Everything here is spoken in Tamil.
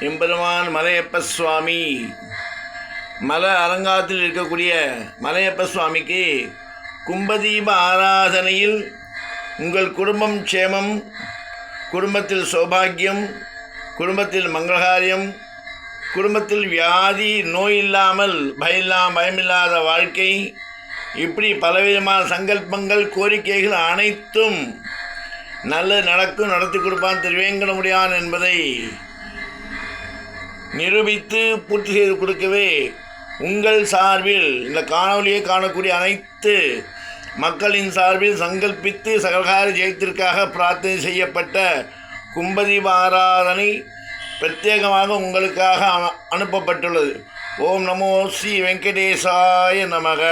எம்பெருமான் மலையப்ப சுவாமி மல அரங்காத்தில் இருக்கக்கூடிய மலையப்ப சுவாமிக்கு கும்பதீப ஆராதனையில் உங்கள் குடும்பம் க்ஷேமம் குடும்பத்தில் சௌபாகியம் குடும்பத்தில் மங்களகாரியம் குடும்பத்தில் வியாதி நோய் இல்லாமல் பயமில்லாம் பயமில்லாத வாழ்க்கை இப்படி பலவிதமான சங்கல்பங்கள் கோரிக்கைகள் அனைத்தும் நல்ல நடக்கும் நடத்தி கொடுப்பான் திருவேங்கட முடியான் என்பதை நிரூபித்து பூர்த்தி செய்து கொடுக்கவே உங்கள் சார்பில் இந்த காணொலியை காணக்கூடிய அனைத்து மக்களின் சார்பில் சங்கல்பித்து சகலகார ஜெயத்திற்காக பிரார்த்தனை செய்யப்பட்ட கும்பதீப ஆராதனை பிரத்யேகமாக உங்களுக்காக அனுப்பப்பட்டுள்ளது. ஓம் நமோ ஸ்ரீ வெங்கடேசாய நமக.